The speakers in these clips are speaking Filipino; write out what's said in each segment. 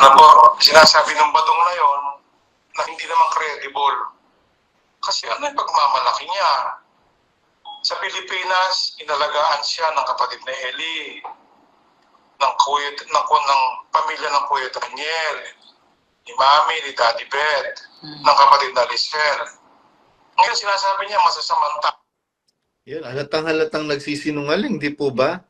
ano po, sinasabi ng badong na yon na hindi naman credible. Kasi ano yung pagmamalaki niya? Sa Pilipinas, inalagaan siya ng kapatid na Eli, ng kuya, ng, ng pamilya ng kuya Daniel, ni Mami, ni Daddy Beth, ng kapatid na Lisel. Ngayon sinasabi niya masasamang tao. Yun, halatang halatang nagsisinungaling, di po ba?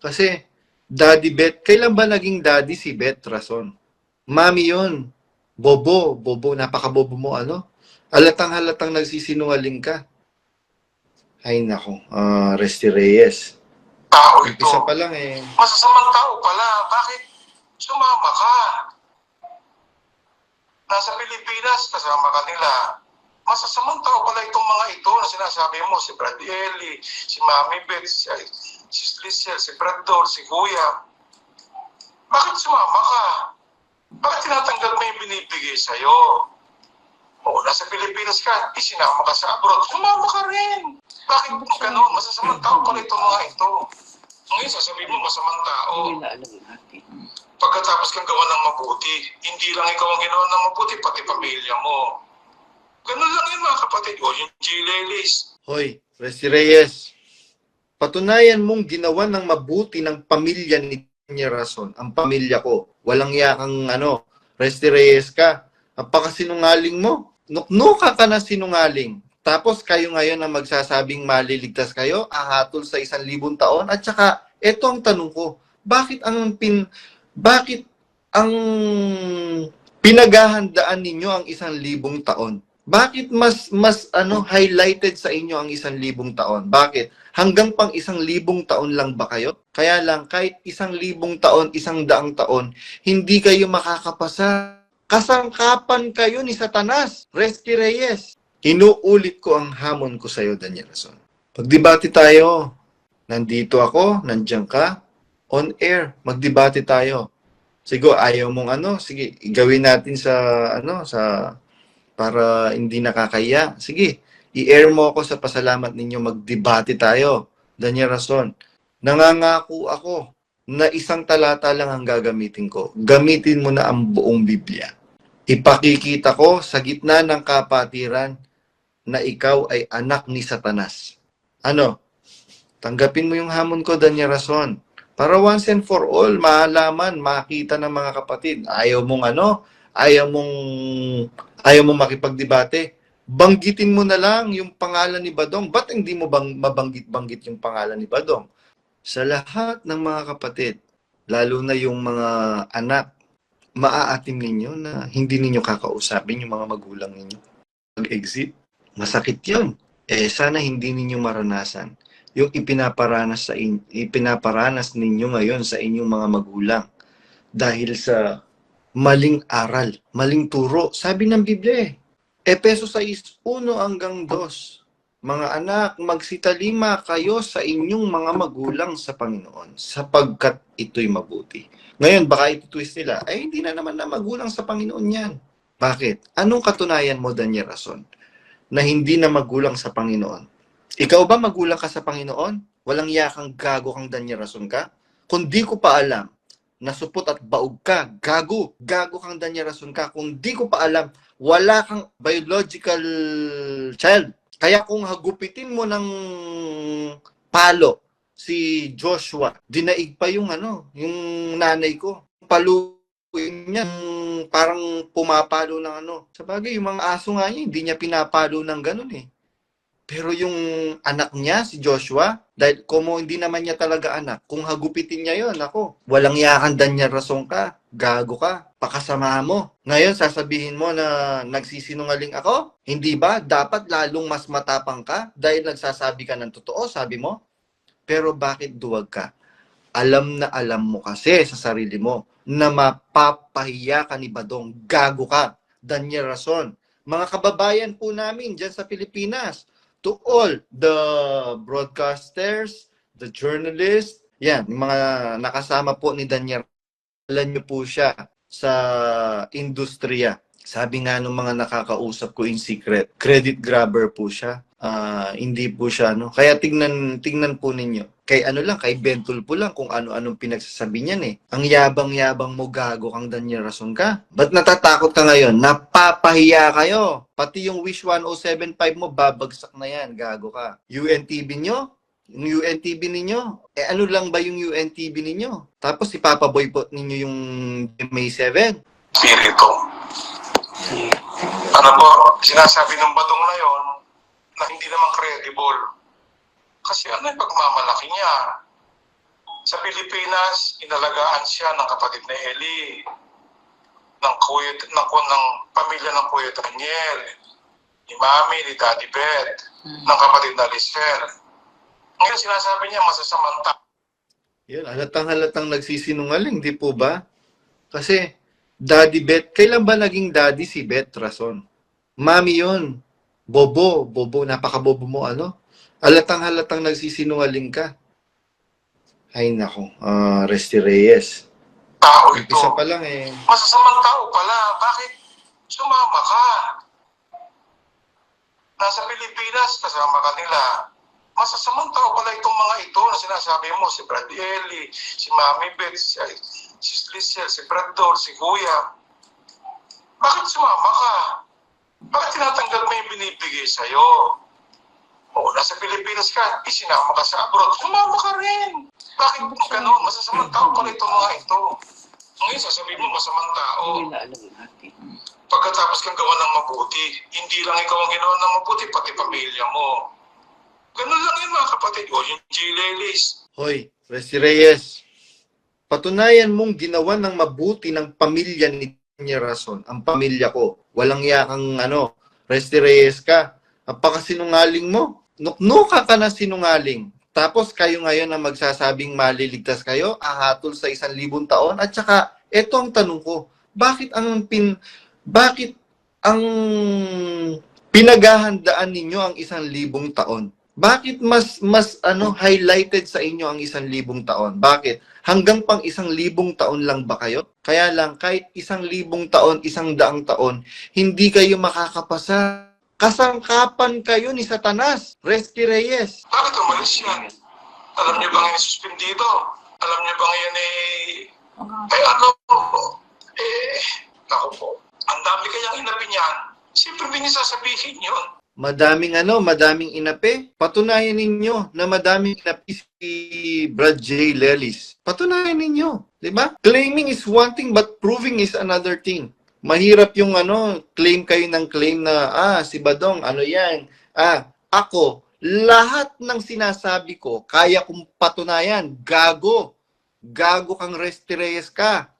Kasi, Daddy Beth, kailan ba naging daddy si Beth Rason? Mami yon Bobo, bobo, napakabobo mo, ano? Halatang halatang nagsisinungaling ka. Ay, nako, ah Resty Reyes. tao ito. Isa pa lang eh. Masasamang tao pala. Bakit sumama ka? Nasa Pilipinas, kasama ka nila. Masasamang tao pala itong mga ito na sinasabi mo. Si Brad Eli, si Mami Beth, si, si Lizel, si Brad Dor, si Kuya. Bakit sumama ka? Bakit tinatanggap mo yung binibigay sa'yo? O, nasa Pilipinas ka, isinama ka sa abroad, sumama ka rin. Bakit ganun? Masasamang tao pala itong mga ito. Ngayon, sasabihin mo masamang tao. Pagkatapos kang gawa ng mabuti, hindi lang ikaw ang ginawa ng mabuti, pati pamilya mo. Ganun lang yun mga kapatid. O yung G-Lelis. Hoy, Resty Reyes. Patunayan mong ginawa ng mabuti ng pamilya ni Tanya Rason. Ang pamilya ko. Walang yakang ano, Resty Reyes ka. Napakasinungaling mo. Nuknuka ka na sinungaling. Tapos kayo ngayon na magsasabing maliligtas kayo, ahatol sa isang libong taon. At saka, eto ang tanong ko. Bakit ang pin... Bakit ang pinaghahandaan ninyo ang isang libong taon? Bakit mas mas ano highlighted sa inyo ang isang libong taon? Bakit? Hanggang pang isang libong taon lang ba kayo? Kaya lang kahit isang libong taon, isang daang taon, hindi kayo makakapasa. Kasangkapan kayo ni Satanas, Resky Reyes. Inuulit ko ang hamon ko sa iyo, Daniel Rason. Pagdebate tayo. Nandito ako, nandiyan ka, on air, magdebate tayo. Sige, ayaw mong ano, sige, gawin natin sa ano, sa para hindi nakakaya. Sige, i-air mo ako sa pasalamat ninyo, magdebate tayo. Daniel Rason, nangangako ako na isang talata lang ang gagamitin ko. Gamitin mo na ang buong Biblia. Ipakikita ko sa gitna ng kapatiran na ikaw ay anak ni Satanas. Ano? Tanggapin mo yung hamon ko, Daniel Rason. Para once and for all, maalaman, makita ng mga kapatid. Ayaw mong ano, ayaw mong, ayaw mong makipagdebate. Banggitin mo na lang yung pangalan ni Badong. Ba't hindi mo bang mabanggit-banggit yung pangalan ni Badong? Sa lahat ng mga kapatid, lalo na yung mga anak, maaatim ninyo na hindi ninyo kakausapin yung mga magulang ninyo. Mag-exit, masakit yun. Eh, sana hindi ninyo maranasan yung ipinaparanas sa in, ipinaparanas ninyo ngayon sa inyong mga magulang dahil sa maling aral, maling turo. Sabi ng Biblia eh, Epeso 6, 1 hanggang 2. Mga anak, magsitalima kayo sa inyong mga magulang sa Panginoon sapagkat ito'y mabuti. Ngayon, baka iti-twist nila, ay hindi na naman na magulang sa Panginoon yan. Bakit? Anong katunayan mo, Daniel Rason, na hindi na magulang sa Panginoon? Ikaw ba magulang ka sa Panginoon? Walang yakang gago kang Daniel Rason ka? Kung di ko pa alam, nasupot at baog ka, gago, gago kang Daniel Rason ka. Kung di ko pa alam, wala kang biological child. Kaya kung hagupitin mo ng palo si Joshua, dinaig pa yung ano, yung nanay ko. Paluin niya, parang pumapalo ng ano. Sa bagay, yung mga aso nga niya, hindi niya pinapalo ng ganun eh. Pero yung anak niya, si Joshua, dahil kumo hindi naman niya talaga anak, kung hagupitin niya yon ako, walang yakandan niya rason ka, gago ka, pakasama mo. Ngayon, sasabihin mo na nagsisinungaling ako? Hindi ba? Dapat lalong mas matapang ka dahil nagsasabi ka ng totoo, sabi mo? Pero bakit duwag ka? Alam na alam mo kasi sa sarili mo na mapapahiya ka ni Badong, gago ka, Daniel Rason. Mga kababayan po namin dyan sa Pilipinas, to all the broadcasters, the journalists, yan, mga nakasama po ni Daniel, alam niyo po siya sa industriya. Sabi nga ng mga nakakausap ko in secret, credit grabber po siya. Ah, hindi po siya no. Kaya tingnan tingnan po ninyo. Kay ano lang, kay Bentol po lang kung ano-anong pinagsasabi niyan eh. Ang yabang-yabang mo gago kang Daniel Rason ka. Ba't natatakot ka ngayon? Napapahiya kayo. Pati yung Wish 1075 mo babagsak na yan, gago ka. UNTV nyo? Yung UNTV ninyo? Eh ano lang ba yung UNTV ninyo? Tapos ipapaboycott ninyo yung May 7? Spirito. Ano po, sinasabi ng badong na yon na hindi naman credible. Kasi ano yung pagmamalaki niya? Sa Pilipinas, inalagaan siya ng kapatid na Eli, ng kuya, ng, ng pamilya ng kuya Daniel, ni Mami, ni Daddy Beth, ng kapatid na Lisfer. Ngayon sinasabi niya masasamang tao. Yun, halatang halatang nagsisinungaling, di po ba? Kasi, Daddy Bet, kailan ba naging daddy si Bet Rason? Mami yun. Bobo, bobo, napakabobo mo, ano? Halatang halatang nagsisinungaling ka. Ay, nako. ah Resty Reyes. Tao ito. Isa pa lang eh. masasamang tao pala. Bakit sumama ka? Nasa Pilipinas, kasama ka nila. Masasamang tao pala itong mga ito na sinasabi mo, si Brad Eli, si Mami Beth, si, si Slisel, si Brad Dor, si Kuya. Bakit sumama ka? Bakit tinatanggap mo yung binibigay sa'yo? O, nasa Pilipinas ka, isinama ka sa abroad, sumama ka rin. Bakit ganun? Masasamang tao pala itong mga ito. Ngayon, sasabihin mo masamang tao. Pagkatapos kang gawa ng mabuti, hindi lang ikaw ang ginawa ng mabuti, pati pamilya mo. Ganun lang yun mga kapatid. O yung G. Lelis. Hoy, Resty Reyes. Patunayan mong ginawa ng mabuti ng pamilya ni Daniel Rason. Ang pamilya ko. Walang yakang ano, Resty Reyes ka. Napakasinungaling mo. Nuknuka ka na sinungaling. Tapos kayo ngayon na magsasabing maliligtas kayo, ahatol sa isang libong taon. At saka, eto ang tanong ko. Bakit ang pin... Bakit ang pinaghahandaan ninyo ang isang libong taon? Bakit mas mas ano highlighted sa inyo ang isang libong taon? Bakit? Hanggang pang isang libong taon lang ba kayo? Kaya lang kahit isang libong taon, isang daang taon, hindi kayo makakapasa. Kasangkapan kayo ni Satanas, Resky Reyes. Bakit umalis yan? Alam niyo ba ngayon suspendido? Alam niyo ba ngayon eh... Ay ano? Eh... Ako po. Ang dami kayang inapi niyan. Siyempre niya sasabihin yun. Madaming ano, madaming inapi. Patunayan ninyo na madaming inapi si Brad J. Lelis. Patunayan ninyo. Di ba? Claiming is one thing but proving is another thing. Mahirap yung ano, claim kayo ng claim na, ah, si Badong, ano yan? Ah, ako, lahat ng sinasabi ko, kaya kong patunayan. Gago. Gago kang Resty Reyes ka.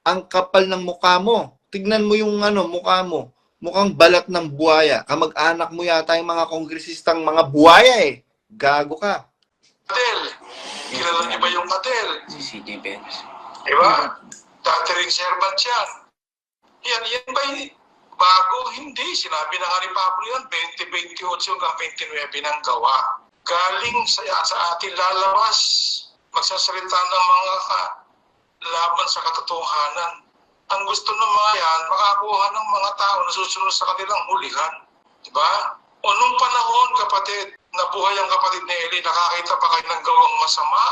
Ang kapal ng mukha mo. Tignan mo yung ano, mukha mo mukhang balat ng buhaya. Kamag-anak mo yata yung mga kongresistang mga buhaya eh. Gago ka. Adel. Kilala niyo ba yung Adel? Si CJ Benz. Di ba? Dati rin servant yan. Yan, yan ba bago? Hindi. Sinabi na nga ni Pablo yan, 2028 hanggang 29 ng gawa. Galing sa, sa atin lalabas. Magsasalita ng mga ka, laban sa katotohanan. Ang gusto ng mga yan, makakuha ng mga tao na susunod sa kanilang hulihan. Di ba? O nung panahon, kapatid, nabuhay ang kapatid ni Eli, nakakita pa kayo ng gawang masama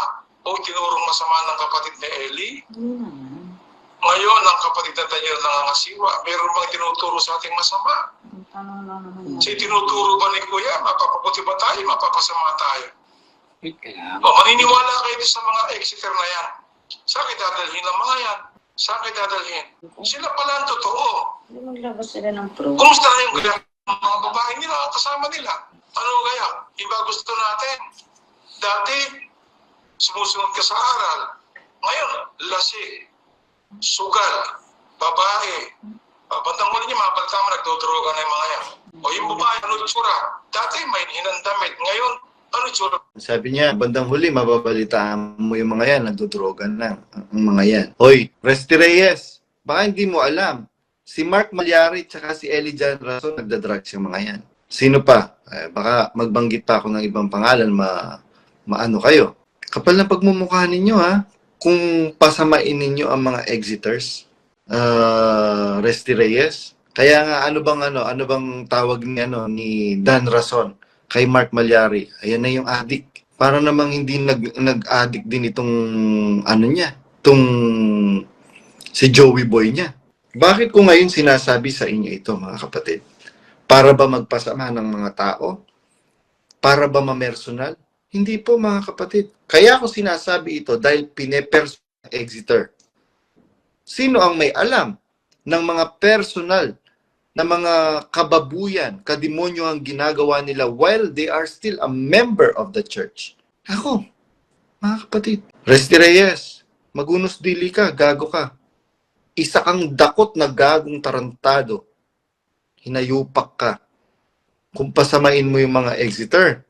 o tinurong masama ng kapatid ni Eli? Ngayon, ang kapatid na Daniel nangangasiwa, meron bang tinuturo sa ating masama? Si tinuturo ba ni Kuya, mapapabuti ba tayo, mapapasama tayo? O maniniwala kayo sa mga exeter na yan. Saan kayo dadalhin ang mga yan? Saan kayo dadalhin? Sila pala ang totoo. Hindi maglabas sila ng pro. Kumusta na yung mga babae nila, kasama nila? Ano kaya? Iba gusto natin. Dati, sumusunod ka sa aral. Ngayon, lasi, sugal, babae. Uh, bandang huli niya, mga baltama, nagdodroga na yung mga yan. O yung babae, ano itsura? Dati may hinandamit. Ngayon, ano itsura? Sabi niya, bandang huli, mababalitaan mo yung mga yan, nagdodrogan na ang mga yan. Hoy, Resty Reyes, baka hindi mo alam. Si Mark Malyari tsaka si Ellie Jan Rason, nagdadrugs yung mga yan. Sino pa? Eh, baka magbanggit pa ako ng ibang pangalan, ma maano kayo. Kapal na pagmumukha ninyo ha, kung pasamain ninyo ang mga exiters, uh, Resty Reyes. Kaya nga ano bang ano, ano bang tawag ni ano ni Dan Rason? Kay Mark Malyari. Ayan na yung addict. Para namang hindi nag, nag-addict din itong ano niya, itong si Joey Boy niya. Bakit ko ngayon sinasabi sa inyo ito mga kapatid? Para ba magpasama ng mga tao? Para ba mamersonal? Hindi po mga kapatid. Kaya ako sinasabi ito dahil pinepers exeter. Sino ang may alam ng mga personal na mga kababuyan, kademonyo ang ginagawa nila while they are still a member of the church? Ako, mga kapatid. Resti Reyes, magunos dili ka, gago ka. Isa kang dakot na gagong tarantado. Hinayupak ka. Kung pasamain mo yung mga exeter,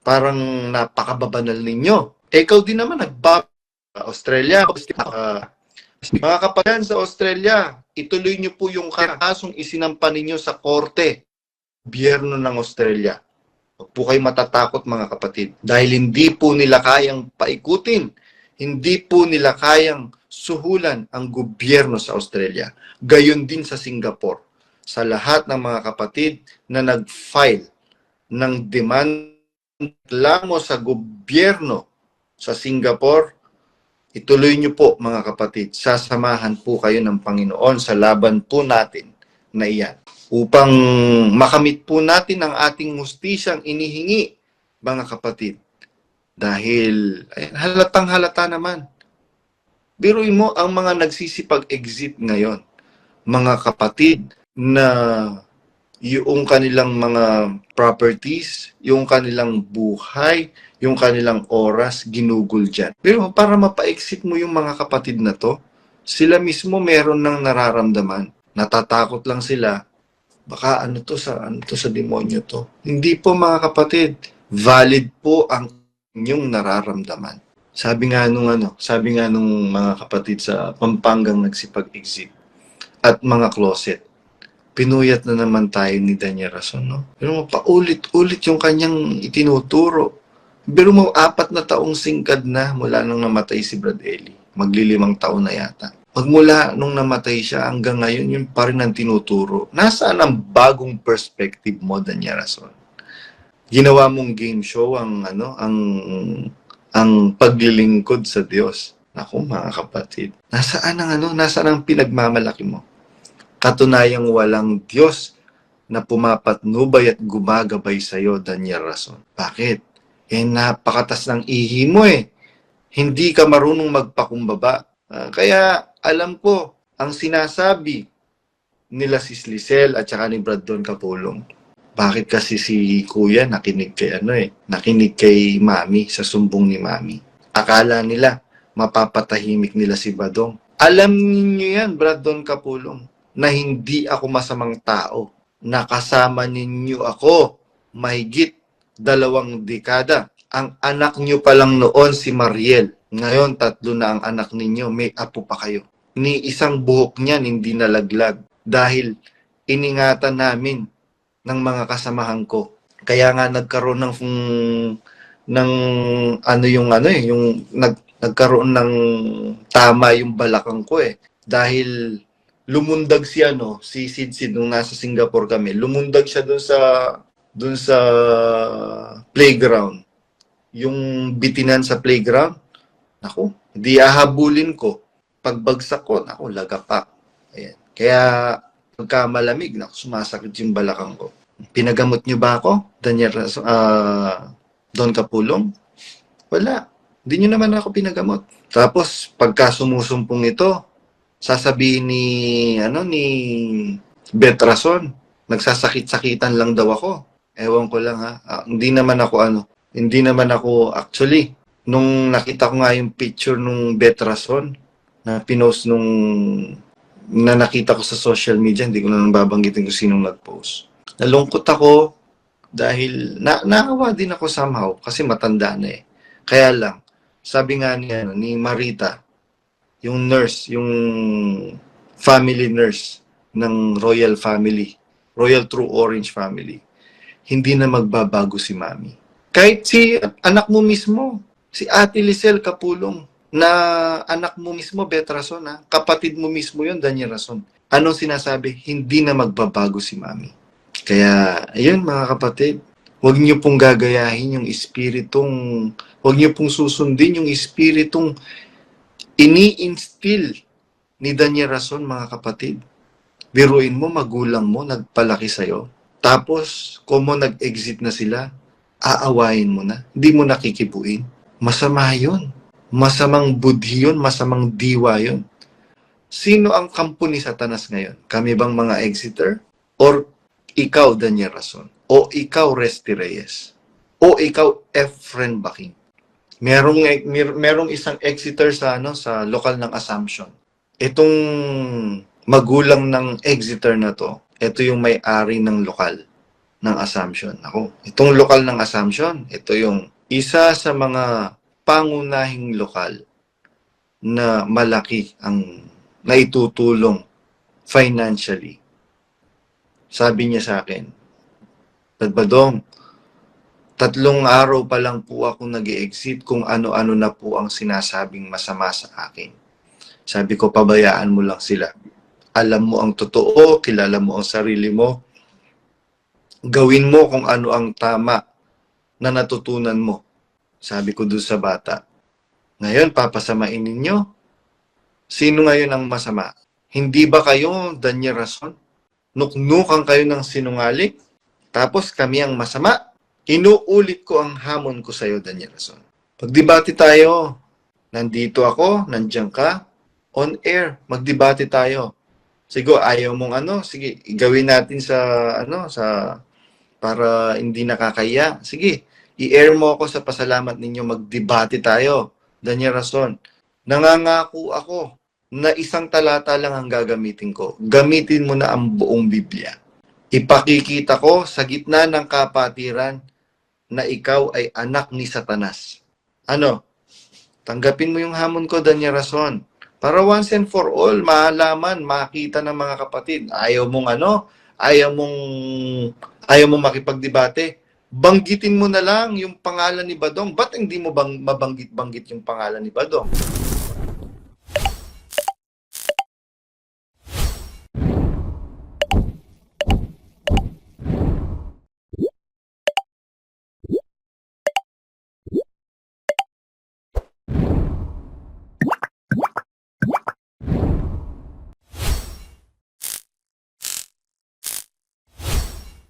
parang napakababanal ninyo. Ikaw din naman nagbab Australia. Uh, mga kapatid sa Australia, ituloy niyo po yung kasong isinampa ninyo sa korte, biyerno ng Australia. Huwag po kayo matatakot mga kapatid. Dahil hindi po nila kayang paikutin, hindi po nila kayang suhulan ang gobyerno sa Australia. Gayon din sa Singapore. Sa lahat ng mga kapatid na nag-file ng demand reklamo sa gobyerno sa Singapore, ituloy niyo po mga kapatid, sasamahan po kayo ng Panginoon sa laban po natin na iyan. Upang makamit po natin ang ating hustisyang inihingi, mga kapatid. Dahil ayan, halatang halata naman. Biruin mo ang mga nagsisipag-exit ngayon. Mga kapatid na yung kanilang mga properties, yung kanilang buhay, yung kanilang oras, ginugol dyan. Pero para mapa-exit mo yung mga kapatid na to, sila mismo meron ng nararamdaman. Natatakot lang sila. Baka ano to sa ano to sa demonyo to. Hindi po mga kapatid, valid po ang inyong nararamdaman. Sabi nga nung ano, sabi nga nung mga kapatid sa Pampangang nagsipag-exit at mga closet, pinuyat na naman tayo ni Daniel Rason, no? Pero mo, paulit-ulit yung kanyang itinuturo. Pero mo, apat na taong singkad na mula nung namatay si Brad Eli. Maglilimang taon na yata. Magmula nung namatay siya hanggang ngayon, yun pa rin ang tinuturo. Nasaan ang bagong perspective mo, Daniel Rason? Ginawa mong game show ang ano, ang ang paglilingkod sa Diyos. Ako mga kapatid, nasaan ang ano, nasaan ang pinagmamalaki mo? Katunayang walang Diyos na pumapatnubay at gumagabay sa iyo, Daniel Rason. Bakit? Eh, napakatas ng ihi mo eh. Hindi ka marunong magpakumbaba. Ah, kaya, alam ko, ang sinasabi nila si Slisel at saka ni Brad Don Kapulong, bakit kasi si Kuya nakinig kay ano eh, nakinig kay Mami sa sumbong ni Mami. Akala nila mapapatahimik nila si Badong. Alam niyo yan, Brad Don Kapulong na hindi ako masamang tao. Nakasama ninyo ako mahigit dalawang dekada. Ang anak nyo pa lang noon si Mariel. Ngayon, tatlo na ang anak ninyo. May apo pa kayo. Ni isang buhok niyan hindi nalaglag. Dahil iningatan namin ng mga kasamahan ko. Kaya nga nagkaroon ng ng ano yung ano eh, yung nag, nagkaroon ng tama yung balakang ko eh. Dahil lumundag si ano, si Sid Sid nung nasa Singapore kami. Lumundag siya doon sa doon sa playground. Yung bitinan sa playground. Ako, di ahabulin ko. Pagbagsak ko, ako lagapak. Ayan. Kaya pagka malamig, naku, sumasakit yung balakang ko. Pinagamot niyo ba ako? Daniel, uh, Don Kapulong? Wala. Hindi niyo naman ako pinagamot. Tapos, pagka sumusumpong ito, sasabihin ni ano ni Betrason, nagsasakit-sakitan lang daw ako. Ewan ko lang ha. Ah, hindi naman ako ano, hindi naman ako actually nung nakita ko nga yung picture nung Betrason na pinost nung na nakita ko sa social media, hindi ko na babanggitin kung sinong nag-post. Nalungkot ako dahil na naawa din ako somehow kasi matanda na eh. Kaya lang, sabi nga ni, ano, ni Marita, yung nurse, yung family nurse ng royal family, royal true orange family, hindi na magbabago si mami. Kahit si anak mo mismo, si Ate Lisel Kapulong, na anak mo mismo, Betrason, ha? kapatid mo mismo yon Daniel Rason. Anong sinasabi? Hindi na magbabago si mami. Kaya, ayun mga kapatid, Huwag niyo pong gagayahin yung espiritong, huwag niyo pong susundin yung espiritong ini-instill ni Daniel Rason, mga kapatid. Biruin mo, magulang mo, nagpalaki sa'yo. Tapos, kung mo nag-exit na sila, aawayin mo na. Hindi mo nakikibuin. Masama yun. Masamang budhi yun, masamang diwa yun. Sino ang kampo ni Satanas ngayon? Kami bang mga exiter? Or ikaw, Daniel Rason? O ikaw, Resty Reyes? O ikaw, Efren Baking? Merong, mer- merong isang exiter sa, ano, sa lokal ng Assumption. Itong magulang ng exiter na to, ito yung may-ari ng lokal ng Assumption. Ako, itong lokal ng Assumption, ito yung isa sa mga pangunahing lokal na malaki ang naitutulong financially. Sabi niya sa akin, Badbadong, tatlong araw pa lang po ako nag exit kung ano-ano na po ang sinasabing masama sa akin. Sabi ko, pabayaan mo lang sila. Alam mo ang totoo, kilala mo ang sarili mo. Gawin mo kung ano ang tama na natutunan mo. Sabi ko doon sa bata. Ngayon, papasamain ninyo. Sino ngayon ang masama? Hindi ba kayo, Daniel Rason? Nuknukan kayo ng sinungaling? Tapos kami ang masama? Inuulit ko ang hamon ko sa iyo, Daniel Rason. Pagdebate tayo. Nandito ako, nandiyan ka, on air, magdebate tayo. Sige, ayaw mong ano, sige, gawin natin sa ano, sa para hindi nakakaya. Sige, i-air mo ako sa pasalamat ninyo, magdebate tayo. Daniel Rason, nangangako ako na isang talata lang ang gagamitin ko. Gamitin mo na ang buong Biblia. Ipakikita ko sa gitna ng kapatiran na ikaw ay anak ni Satanas. Ano? Tanggapin mo yung hamon ko, Daniel Rason. Para once and for all, maalaman, makita ng mga kapatid. Ayaw mong ano, ayaw mong, ayaw mong makipagdebate. Banggitin mo na lang yung pangalan ni Badong. Ba't hindi mo bang mabanggit-banggit yung pangalan ni Badong?